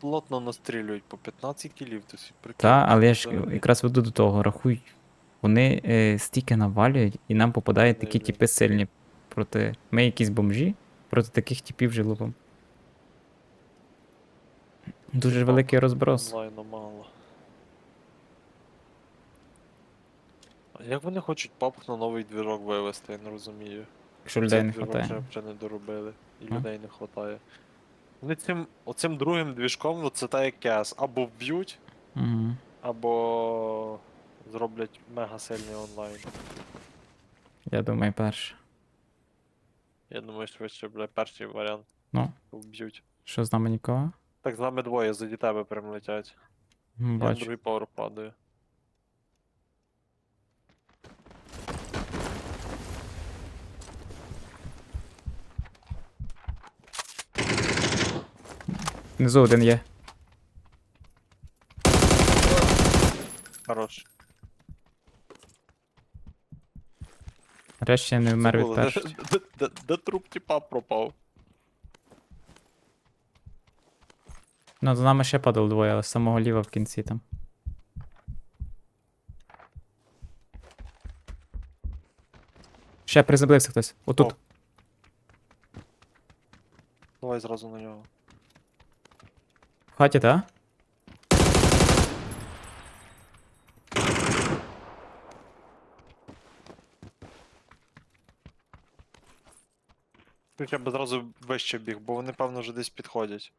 плотно настрілюють по 15 кілів, то сі прикинь. Та, але я ж якраз веду до того, рахуй. Вони е, стільки навалюють, і нам попадають такі типи сильні проти. Ми якісь бомжі, проти таких типів вже лупом. Дуже великий розброс. Онлайну мало. А як вони хочуть папку на новий двіжок вивести, я не розумію. Якщо людей не Цей двіжок. Вже, вже не доробили, і А? людей не вистачає. Вони цим, оцим другим двіжком, ну це так як кес, або вб'ють, Угу. або зроблять мега сильний онлайн. Я думаю, перше. Я думаю, швидше буде перший варіант. Ну. Вб'ють. Що з нами нікого? Так з нами двоє заді тебе прям летять. М, Я на Бачу. другий повер падаю. Внизу один є. Хорош. Решті не вмер від першого. Де, труп типа пропав? Ну, за нами ще падало двоє, але з самого ліва в кінці там. Ще приземлився хтось. Отут. Давай зразу на нього. В хаті, та? Тут я б зразу вище біг, бо вони, певно, вже десь підходять.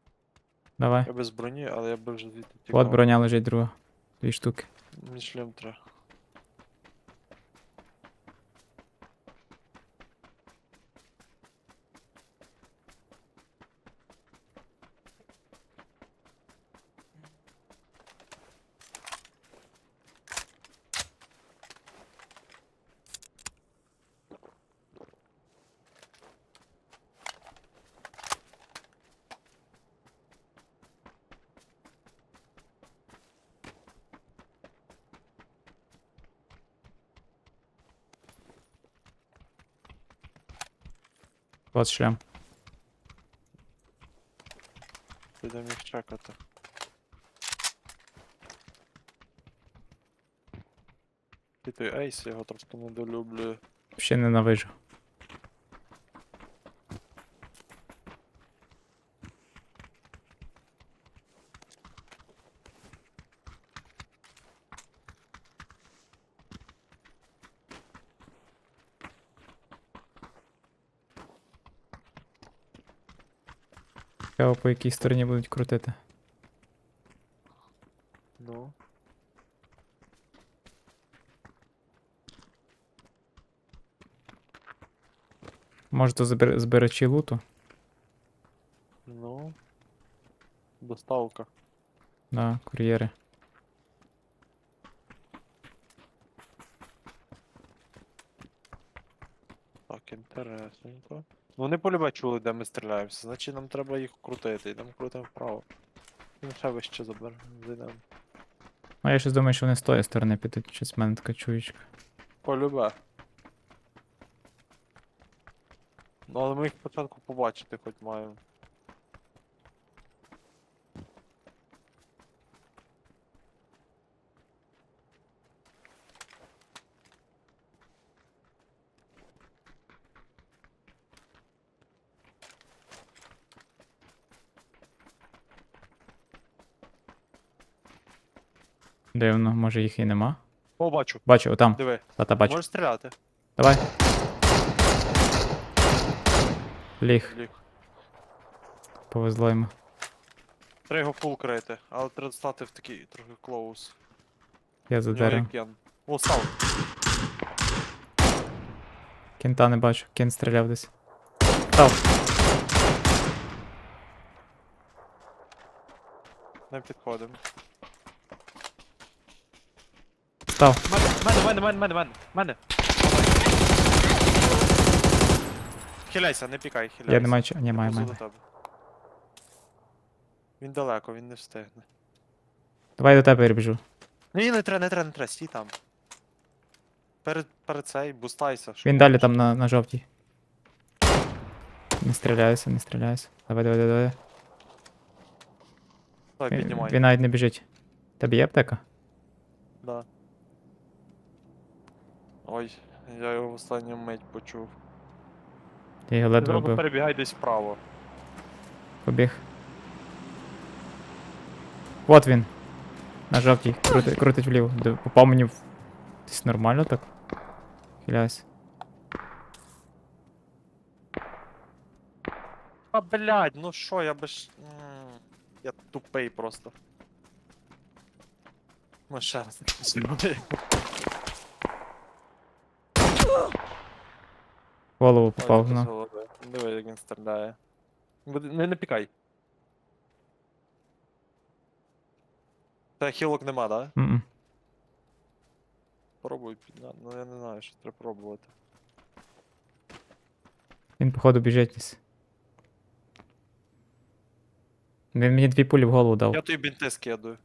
Давай. Я без броні, але я би вже звідти От броня лежить друга. Дві штуки. Мені шлем треба. От шлем. Підемо їх чекати. І той Ейс, я його трошки недолюблюю. Ще ненавижу. Цікаво, по якій стороні будуть крутити. Ну. Може, то збир- збирачі луту? Ну. Доставка. Да, кур'єри. Так, інтересненько. Ну вони полюбе чули, де ми стріляємося, значить нам треба їх крутити, йдемо крутимо вправо. Ну, ще вище забер, зайдемо. А я щось думаю, що вони з тої сторони підуть, щось в мене така чуєчка. Полюбе. Ну, але ми їх спочатку побачити хоч маємо. Дивно, може їх і нема. О, бачу. Бачу, отам. Диви. Тата бачу. Можеш стріляти? Давай. Ліг, Ліг. повезло йому. Треба його фул крити, але треба стати в такий трохи клоус. Я за деревом. О, став. Кента не бачу, кент стріляв десь. Став. Не підходимо. Став. Мене, мене, мене, мене, мене, мене. Хиляйся, не пікай, хиляйся. Я не маю чого. Ні, маю, маю. Він далеко, він не встигне. Давай до тебе біжу. Ні, не треба, не треба, не треба, стій там. Перед, перед цей, бустайся. Він далі там на, на жовтій. Не стріляюся, не стріляюся. Давай, давай, давай, давай. Давай, Він, піднімай. він навіть не біжить. Тебе є аптека? Да. Ой, я його в останню мить почув. Ти його ледве Зразу вбив. перебігай десь вправо. Побіг. От він. На жовтій. Крути, крутить вліво. Де- Попав мені в. Десь нормально так? Хиляюсь. А блядь, ну що, я би ж. М, Я тупий просто. Ну ще раз. В Голову попав, без ну. Диви, як він стріляє. Буде- Не, не пікай. Та хілок нема, да? Пробуй підняти. Ну я не знаю, що треба пробувати. Він, походу, біжить десь. Він мені дві пулі в голову дав. Я тобі бінти скидую.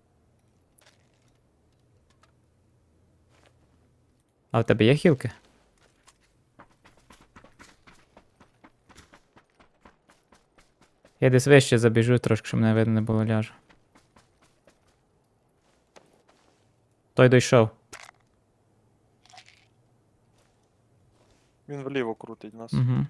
А в тебе є хілки? Я десь вище забіжу трошки, щоб мене видно не було ляжу. Той дійшов. Він вліво крутить нас. Угу.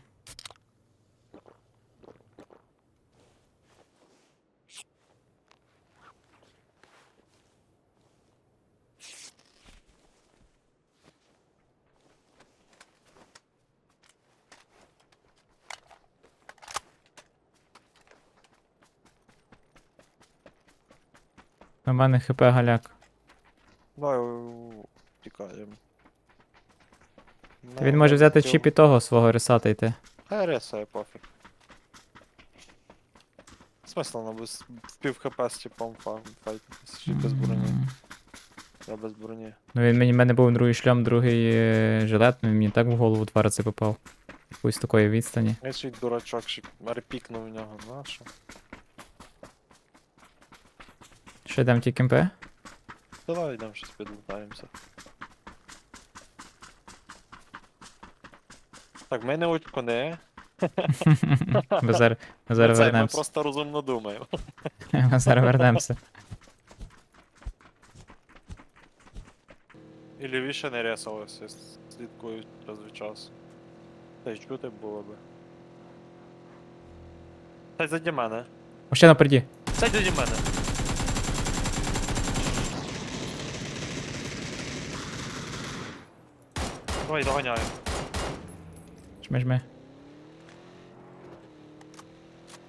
У мене хп галяк. Давай тікаємо. Він може взяти чіп і того свого ресата йти. Хай ресає пофіг. Смисл на без в пів хп з чіпом фа- файтитись, чи без броні. Я без броні. Ну він мені в мене був другий шлям, другий е, жилет, ну він мені так в голову два рази попав. Якусь такої відстані. Я ще й дурачок, ще репікнув в нього, нащо? Ще йдемо ті кемпи? Давай йдемо щось підлутаємося. Так, ми не очко не. Ми зараз, ми зараз Це, ми вернемося. просто розумно думаємо. Ми зараз вернемося. І лівіше не ресалося, слідкують час від часу. Та й чути було би. Сядь заді мене. Ще напереді. Сядь заді мене. Давай, доганяю. Жми, жми.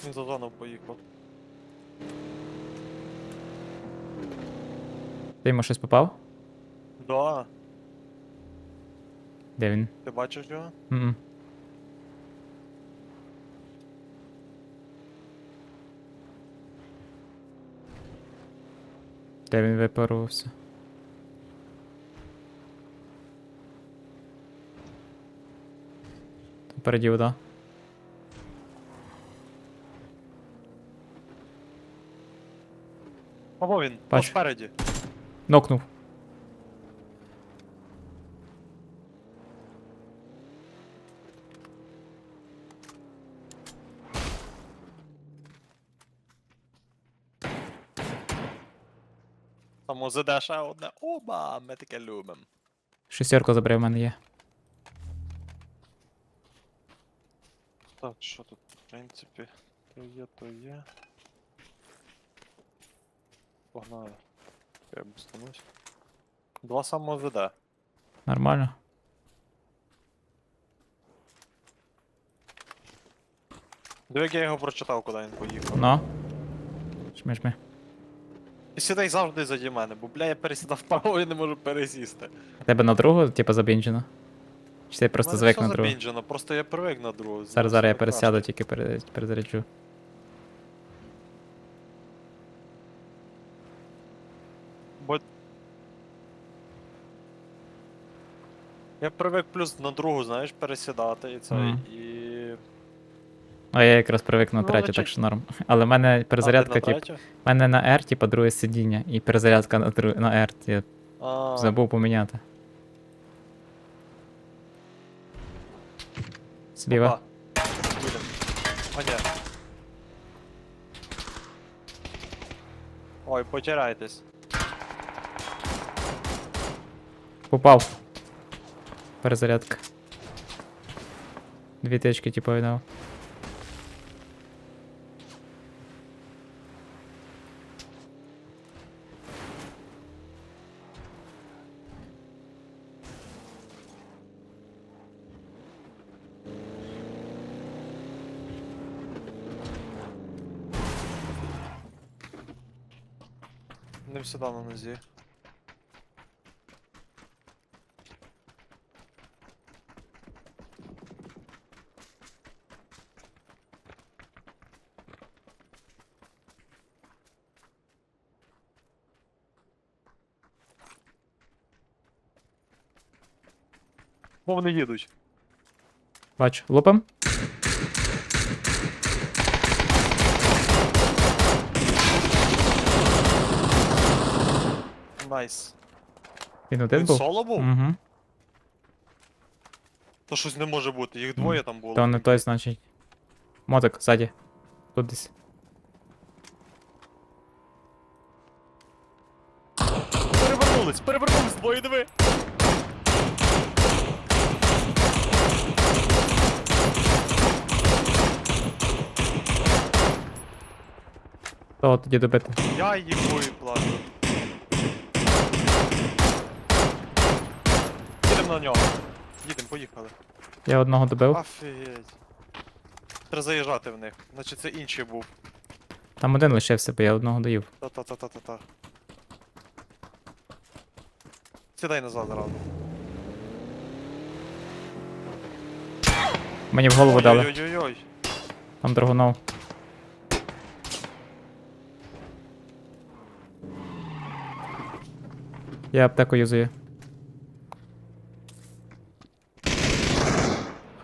Він за зону поїхав. Ти йому щось попав? Да, Де він? ти бачиш його? М-м. Де він випарувався? Впереді вода. Або він, О, Бачу. спереді. Нокнув. Там ОЗД ще одне. Оба, ми таке любимо. Шестерку забрав, в мене є. Так, що тут, в принципі, то є, то є. Погнали. Я бустанусь. Два само ОЗД. Нормально. Диви, як я його прочитав, куди він поїхав. Ну. Жми, жми. І сідай завжди заді мене, бо бля, я пересідав вправо і не можу пересісти. Тебе на другу, типу, забінджено? Чи ти просто звик на другу? забінджено, просто я привик на другу. Зараз, зараз я пересяду, тільки пере- перезаряджу. Я привик плюс на другу, знаєш, пересідати і це, Мгм. і... А я якраз привик на Ну, третю, значить- так що норм. Але в мене перезарядка, тип, в мене на R, типа, друге сидіння, і перезарядка на, дру... на R, я забув поміняти. Зліва. опа. Будем. А, ні. Ой, потирайтесь. Попав. Перезарядка. Дві тички, типу, віддав. Не всегда на нозі. Бо вони їдуть. Бачу, лупим. Найс. Він один Він був? соло був? Угу. То щось не може бути, їх двоє там було. То не той, значить. Мотик, ззаді. Тут десь. Перевернулись, перевернулись, двоє диви. То тоді добити. Я їбую плачу. Їдемо на нього. Їдемо, поїхали. Я одного добив. Офігеть. Треба заїжджати в них. Значить це інший був. Там один лишився, бо я одного доїв. Та-та-та-та-та-та. Сідай назад зразу. Мені в голову дали. Ой-ой-ой. Там драгунов. Я аптеку юзаю.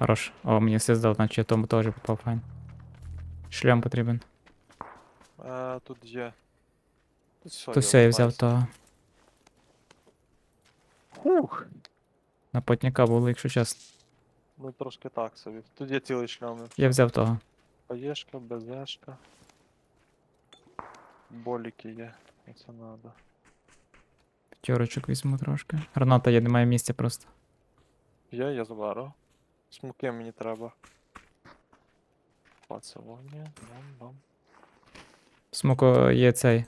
Хорош. О, мені все здав, значить я тому теж попав файн. Шлям потрібен. Е, тут є. Тут все, То все, я взяв того. Хух. На потняка було, якщо чесно. Ну трошки так собі. Тут є цілий шлям. Я взяв того. Паєшка, БЗшка. Боліки є. Оце надо. П'ятерочок візьму трошки. Граната є, немає місця просто. Є, я заберу. Смоки мені треба. Пацелоні, бам-бам. Смоко є цей.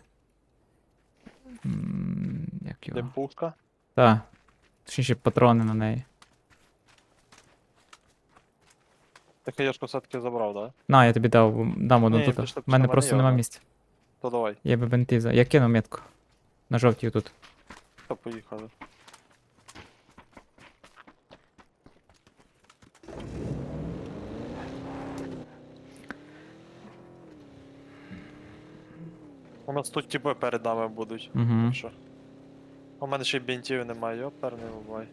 М, Як його? Димпушка. Так. Точніше патрони на неї. Ти хаєшку все-таки забрав, да? На, я тобі дав, дам одну Ні, тут. пішли, У мене просто є нема одна. місця. То давай, Я би бенти за. Я кину метку. На жовтій тут. то поїхали. У нас тут тіпи перед нами будуть. Угу. Що? У мене ще й бінтів немає, йопер не бувай.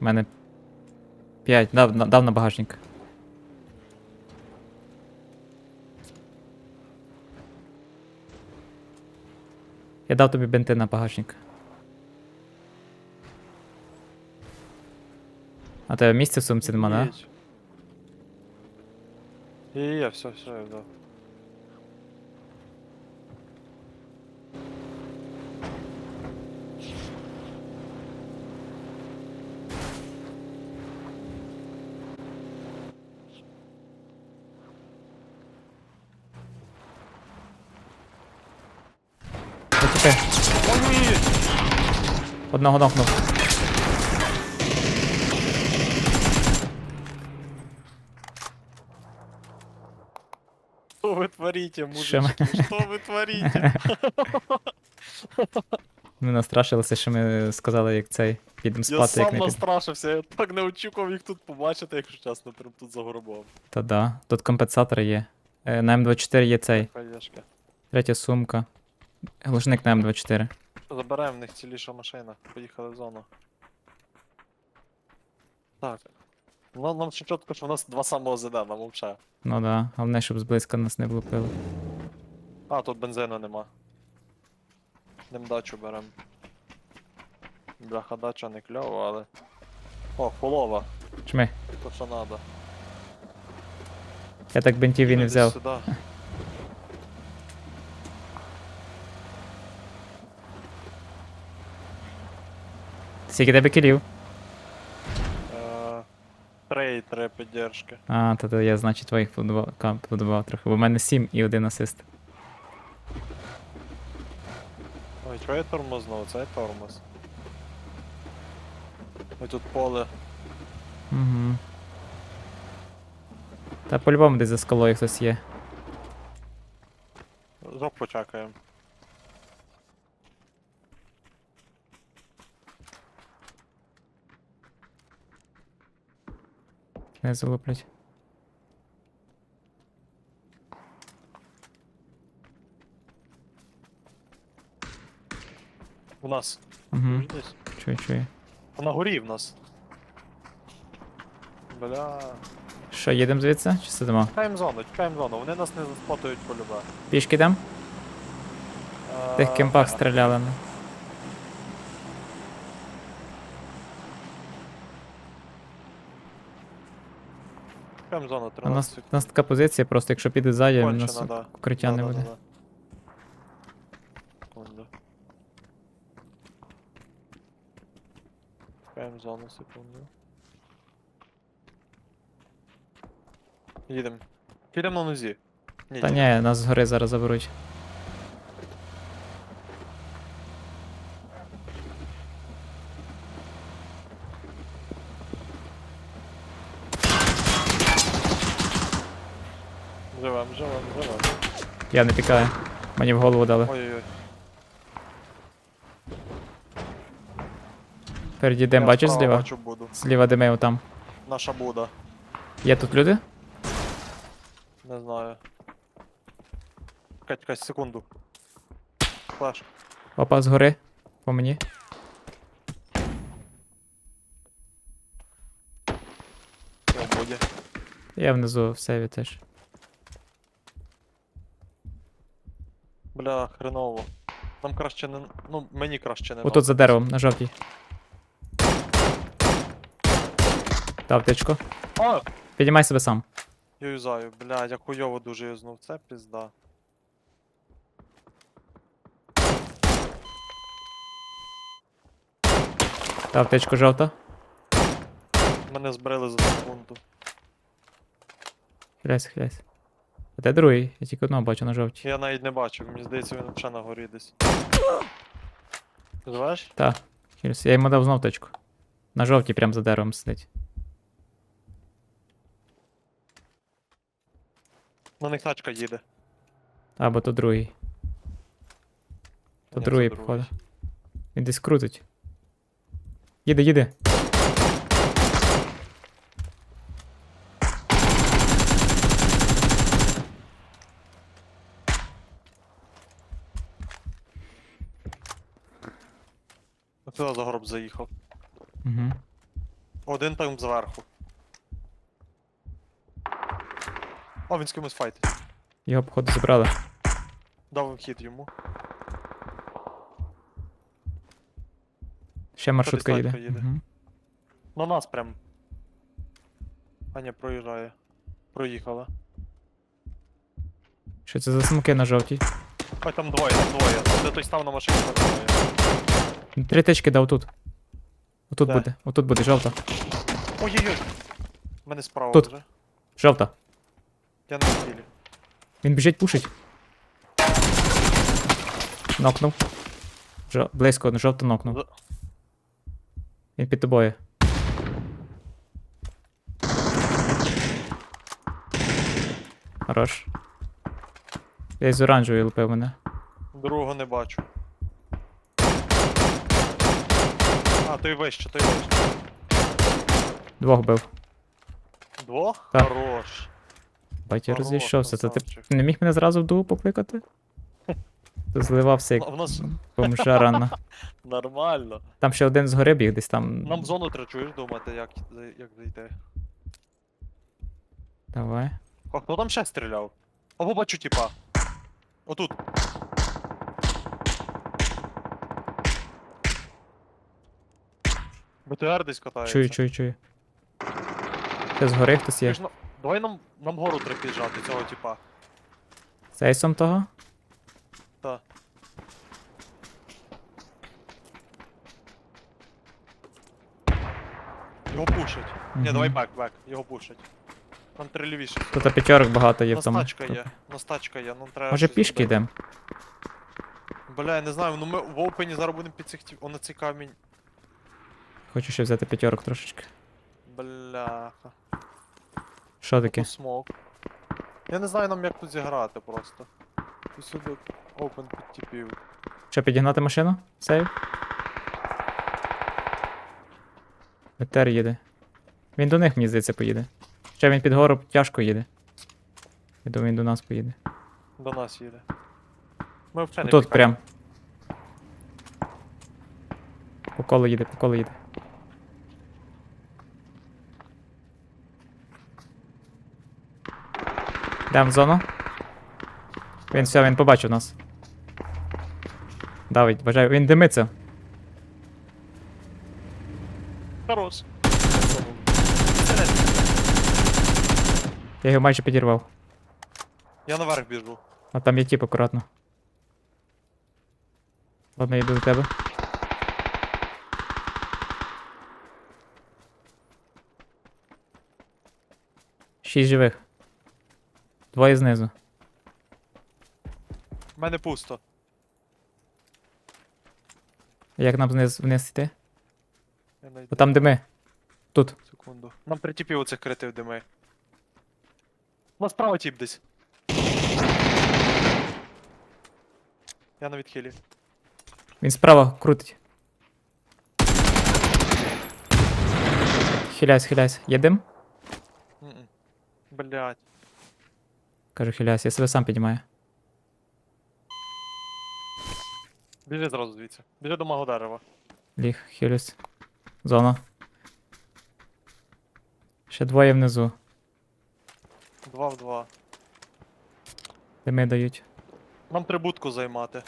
У мене 5. Дав, на- дав на багажник. Я дав тобі бенти на багажник. А тебе місця в сумці нема, да? Є, є, все, все, я взяв. Почекай. Одного нокнув. Что вы творите, Що ми- мужички? Что вы творите? Ми настрашилися, що ми сказали, як цей. Підемо Я спати, як сам не під... настрашився, я так не очікував їх тут побачити, якщо чесно, прям тут за горбом. Та да. Тут компенсатор є. Е, На М24 є цей. Хаєшка. Третя сумка. Глушник на М24. Забираємо в них ціліша машина. Поїхали в зону. Так. Ну, нам ще чітко, що в нас два самого ЗД, нам взагалі. Ну да. Головне, щоб зблизька нас не влупили. А, тут бензину нема. Йдем дачу берем. Бляха, дача не кльова, але. О, полова. Чми. То що надо. Я так бентів і не Іди взяв. Сюди. Скільки тебе кілів? Е, Три три піддержки. А, то, то я, значить, твоїх подобав, трохи. Бо в мене 7 і один асист. Ой, чого я тормознув? Це тормоз. Ой, тут поле. Угу. Та по-любому десь за скалою хтось є. Жоп почекаємо. Не залуплять. У нас. Угу. Десь? Чую, чую. А На горі в нас. Бля. Що, їдемо звідси? Чи сидимо? Чекаємо зону, чекаємо зону. Вони нас не заспотують полюбе. Пішки йдемо? Тих кемпах стріляли. ну. Чекаємо зону, У 13 нас, у нас така позиція, просто якщо піде ззаді, у нас да. укриття не буде. Да-да-да. Секунду. Зону, секунду. Їдемо. Їдемо на нозі. Ні, Та ні, нас згори зараз заберуть. Живем, живем. Я не пікаю. Мені в голову дали. Ой-ой-ой. Впереді дим, Я бачиш справа зліва? Бачу буду. Зліва дими отам. Наша Буда. Є тут люди? Не знаю. Чекай, чекай, секунду. Флеш. Опа, згори. По мені. Я в Буді. Я внизу в сейві теж. Бля, хреново. Нам краще не. Ну, мені краще не. Отут за деревом, на жовтій. Дав тичку. А! Піднімай себе сам. Я юзаю, бля, я хуйово дуже юзнув. Це пізда. Дав тичку жовта. Мене збрили за секунду. Хиляйся, хиляйся. А де другий? Я тільки одного бачу на жовтій. Я навіть не бачив, мені здається, він ще на горі десь. Знаєш? Та. Я йому дав знов тичку. На жовтій прям за деревом сидить. На них тачка їде. Або то другий. То Ні, це другий, другий. походу. Він десь крутить. Їде, їде. Оце за горб заїхав. Угу. Один там зверху. О, він з кимось файт. Його, походу, забрали. Дав хід йому. Ще маршрутка їде. їде. Угу. На нас прям. А ні, проїжджає. Проїхала. Що це за смоки на жовтій? Ой, там двоє, там двоє. Де той став на машині, там двоє. Три тички дав тут. Отут Де? буде, отут буде, жовта. Ой-ой-ой. У мене справа Тут. вже. Жовта. Я на хілі. Він біжить, пушить. Нокнув. Жо... Близько, жовто нокнув. Він під тобою. Хорош. Я з оранжевої лупив мене. Другого не бачу. А, той вище, той вище. Двох бив. Двох? Так. Хорош. Бать, я Хорош, розійшовся. Це ти красавчик. не міг мене зразу в дугу покликати? Ти зливався як В нас бомжа рано. нормально. Там ще один згори біг десь там. Нам зону треба чуєш думати, як, як зайти. Давай. А хто там ще стріляв? Або бачу типа. Отут. БТР десь катається. Чую, чую, чую. Це згори хтось є. Чуєш, ну, Давай нам, нам гору треба піджати цього типа. З ейсом того? Та. Його пушать. Ні, Мгм. давай бек, бек, його пушать. Нам лівіше. Тут п'ятерок багато є в Нас тому. тачка є, нас тачка є, нам треба. Може щось пішки йдемо? Бля, я не знаю, ну ми в опені зараз будемо під цих тіп- О, на цей камінь. Хочу ще взяти п'ятерок трошечки. Бляха. Що таке? Смок. Я не знаю нам як тут зіграти просто. І сюди опен підтіпів. Що, підігнати машину? Сейв? Етер їде. Він до них, мені здається, поїде. Ще він під гору тяжко їде. Я думаю, він до нас поїде. До нас їде. Ми не Тут прям. По колу їде, по колу їде. Йдем в зону. Він все, він побачив нас. Давить, бажаю, він димиться. Хорош. Я його майже підірвав. Я наверх біжу. А там є тіп акуратно. Ладно, я йду до тебе. Шість живих. Двоє знизу. У мене пусто. Як нам вниз, вниз йти? Я найду Бо там дими. Тут. секунду. Нам притіпів оцих критив дими. У нас справа тіп десь. Я на відхилі. Він справа крутить. Хиляйся, хиляйся. Є дим? Блять. Кажу, хиляйся, я себе сам піднімаю. Біжи зразу звідси. Біжи до мого дерева. Ліг, хилюсь. Зона. Ще двоє внизу. Два в два. Дими дають. Нам трибутку займати.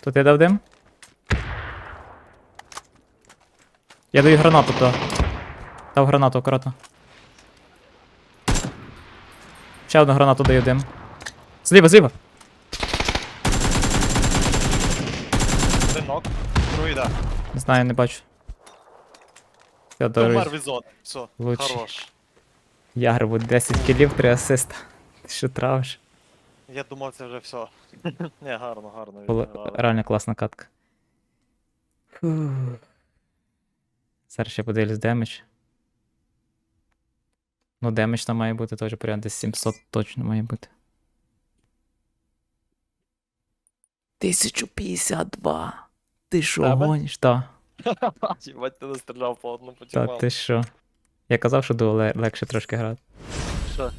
Тут я дав дим? Я даю гранату туди. Дав гранату акуратно. Ще одну гранату даю дим. Зліва, зліва! Один нок. Другий да. Не знаю, не бачу. Я Ти від зони. Все. Хорош. Ягрбу 10 кілів, 3 асиста. Ти що травиш? Я думав, це вже все. Не, гарно, гарно. Була відіграли. реально класна катка. Фух. Зараз ще подивлюсь демедж. Ну, демедж там має бути теж порядок десь 700 точно має бути. 1052. Ти що, Тебе? гониш? Та. Бать, ти не стріляв по одному Та потім. ти що? Я казав, що дуо ле- легше трошки грати. Що?